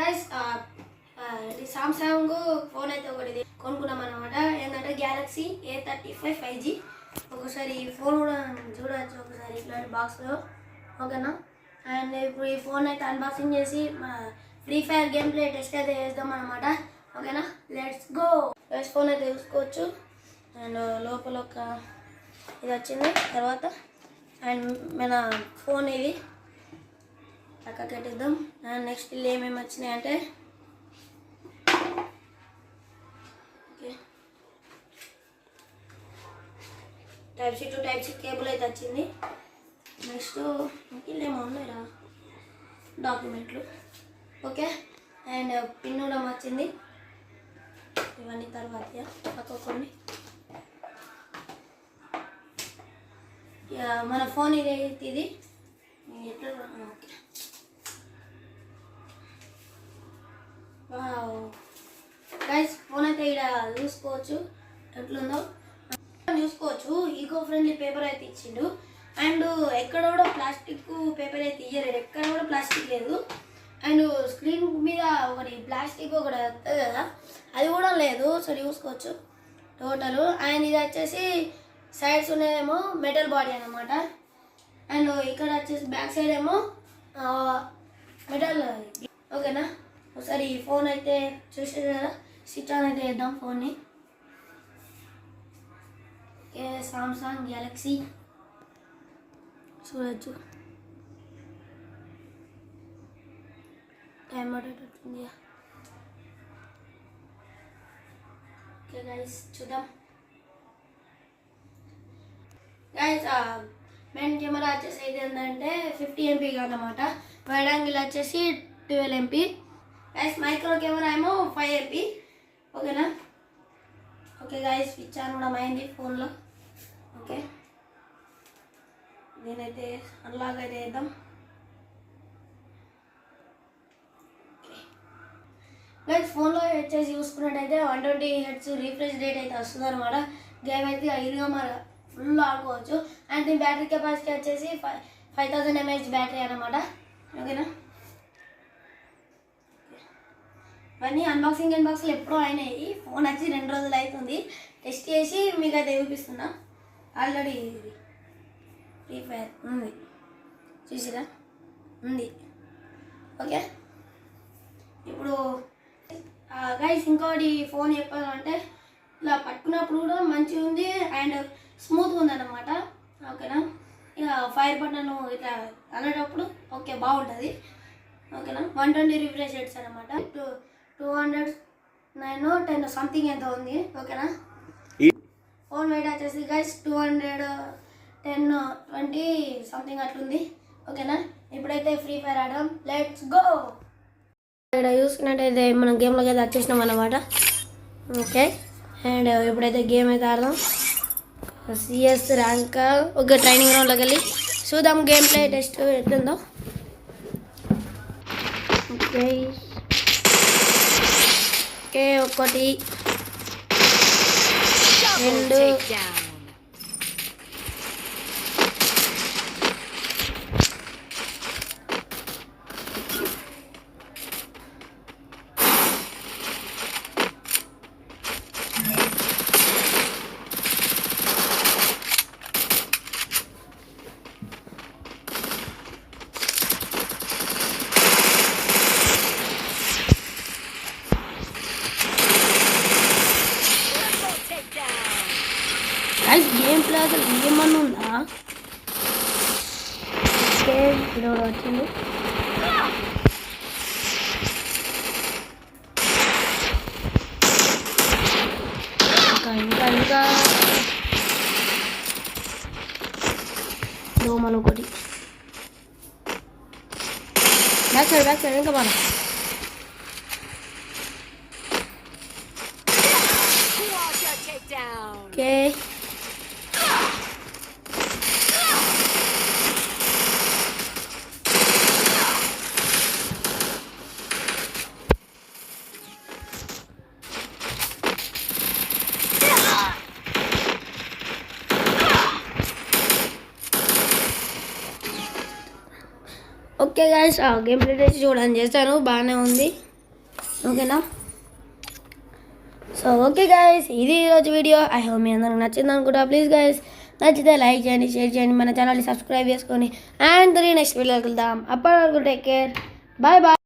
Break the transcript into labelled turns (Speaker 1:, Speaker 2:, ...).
Speaker 1: Guys ఇది Samsung phone అయితే ఒకటి కొనుక్కున్నాం అనమాట ఏంటంటే Galaxy A thirty five five G ఒకసారి ఈ ఫోన్ కూడా చూడవచ్చు ఒకసారి ఇట్లాంటి బాక్స్లో ఓకేనా? అండ్ ఇప్పుడు ఈ ఫోన్ అయితే అన్బాక్సింగ్ చేసి Free Fire game play test అయితే చేద్దాం అనమాట ఓకేనా? లెట్స్ గో గైస్ ఫోన్ అయితే చూసుకోవచ్చు. అండ్ లోపల ఒక ఇది వచ్చింది తర్వాత అండ్ మన ఫోన్ ఇది. పక్క కట్టిద్దాం. నెక్స్ట్ ఇల్లు ఏమేమి వచ్చినాయి అంటే okay. Type C to type C cable అయితే వచ్చింది. నెక్స్ట్ ఇల్లు ఏమో ఉన్నాయిరా. డాక్యుమెంట్లు ఓకే. అండ్ పిన్ uh, కూడా వచ్చింది. ఇవన్నీ తర్వాత పక్క కొన్ని. ఇక మన ఫోన్ ఇది అయితే ఇది. ఎట్లా ఓకే. గైస్ ఫోన్ అయితే ఇక్కడ చూసుకోవచ్చు. ఎట్లుందో. చూసుకోవచ్చు. ఈకో ఫ్రెండ్లీ పేపర్ అయితే ఇచ్చిండు. అండ్ ఎక్కడ కూడా ప్లాస్టిక్ పేపర్ అయితే ఇయ్యలేదు. ఎక్కడ కూడా ప్లాస్టిక్ లేదు. అండ్ స్క్రీన్ మీద ఒకటి ప్లాస్టిక్ ఒకటి వస్తుంది కదా అది కూడా లేదు. సో చూసుకోవచ్చు. టోటల్ అండ్ ఇది వచ్చేసి సైడ్స్ ఉన్నదేమో మెటల్ బాడీ అనమాట అండ్ ఇక్కడ వచ్చేసి బ్యాక్ సైడ్ ఏమో మెటల్ ఓకేనా? ఒకసారి ఈ ఫోన్ అయితే చూసేది కదా స్విచ్ ఆన్ అయితే వేద్దాం ఫోన్ని ఓకే సామ్సంగ్ గ్యాలక్సీ చూడొచ్చు టైం పడేటట్టుంది ఓకే గైస్ చూద్దాం గైస్ మెయిన్ కెమెరా వచ్చేసి ఇది ఏంటంటే ఫిఫ్టీ ఎంపీ అన్నమాట వైడ్ యాంగిల్ వచ్చేసి twelve MP guys micro camera ఏమో ఫైవ్ ఎంపీ ఓకేనా ఓకే గైస్ స్విచ్ ఆన్ కూడా అయింది ఫోన్లో. ఓకే నేనైతే అన్లాగ్ అయితే వేద్దాం గైస్ ఫోన్లో వచ్చేసి చూసుకున్నట్టయితే one twenty hertz refresh rate అయితే వస్తుంది అనమాట గేమ్ అయితే ఐదుగా మరి ఫుల్ ఆడుకోవచ్చు. అండ్ దీని బ్యాటరీ కెపాసిటీ వచ్చేసి five five thousand mAh battery అనమాట ఓకేనా ఇవన్నీ అన్బాక్సింగ్ అన్బాక్సింగ్ ఎప్పుడో అయినాయి. ఫోన్ వచ్చి రెండు రోజులు అవుతుంది. టెస్ట్ చేసి మీకు అయితే చూపిస్తున్నా. ఆల్రెడీ ఫ్రీ ఫైర్ ఉంది. చూసిరా? ఉంది. ఓకే? ఇప్పుడు గైస్ ఇంకోటి ఫోన్ చెప్పాలంటే ఇలా పట్టుకున్నప్పుడు కూడా మంచిగా ఉంది అండ్ స్మూత్గా ఉంది అనమాట ఓకేనా? ఇక ఫైర్ బటన్ ఇట్లా అనేటప్పుడు ఓకే బాగుంటుంది. ఓకేనా? వన్ ట్వంటీ రిఫ్రెష్ రేట్స్ అనమాట two hundred nine ten something ఎంత ఉంది. ఓకేనా? ఫోన్ వెయిట్ వచ్చేసి guys two hundred ten twenty something అట్లుంది. ఓకేనా? ఇప్పుడైతే ఫ్రీ ఫైర్ ఆడడం లెట్స్ గో ఇక్కడ చూసుకున్నట్టయితే మనం గేమ్లోకి అయితే వచ్చేసినాం అన్నమాట. ఓకే? అండ్ ఇప్పుడైతే గేమ్ అయితే ఆడదాం. సిఎస్ ర్యాంక్ ఒక ట్రైనింగ్ గ్రౌండ్లోకి వెళ్ళి చూద్దాం గేమ్ ప్లే టెస్ట్ ఎట్లుందో. ఓకే ఓకే ఒకటి రెండు గైస్ గేమ్ ప్లే అసలు ఏమన్నా ఉందా ఓకే ఇది ఒకటి వచ్చింది ఇంకా ఇంకా ఇంకా దోమలు ఒకటి బ్యాక్ సైడ్ బ్యాక్ సైడ్ ఇంకా బాగా
Speaker 2: Quadra takedown.
Speaker 1: Okay okay guys ఆ గేమ్ ప్లే చేసి చూడండి. చేశాను బాగానే ఉంది. ఓకేనా సో ఓకే గాయస్ ఇది ఈరోజు వీడియో ఐ హోప్ మీ అందరికి నచ్చింది అనుకుంటా. ప్లీజ్ గాయస్ నచ్చితే లైక్ చేయండి షేర్ చేయండి. మన ఛానల్ని సబ్స్క్రైబ్ చేసుకొని. అండ్ నెక్స్ట్ వీడియోకి వెళ్దాం. అప్పటి వరకు టేక్ కేర్ బాయ్ బాయ్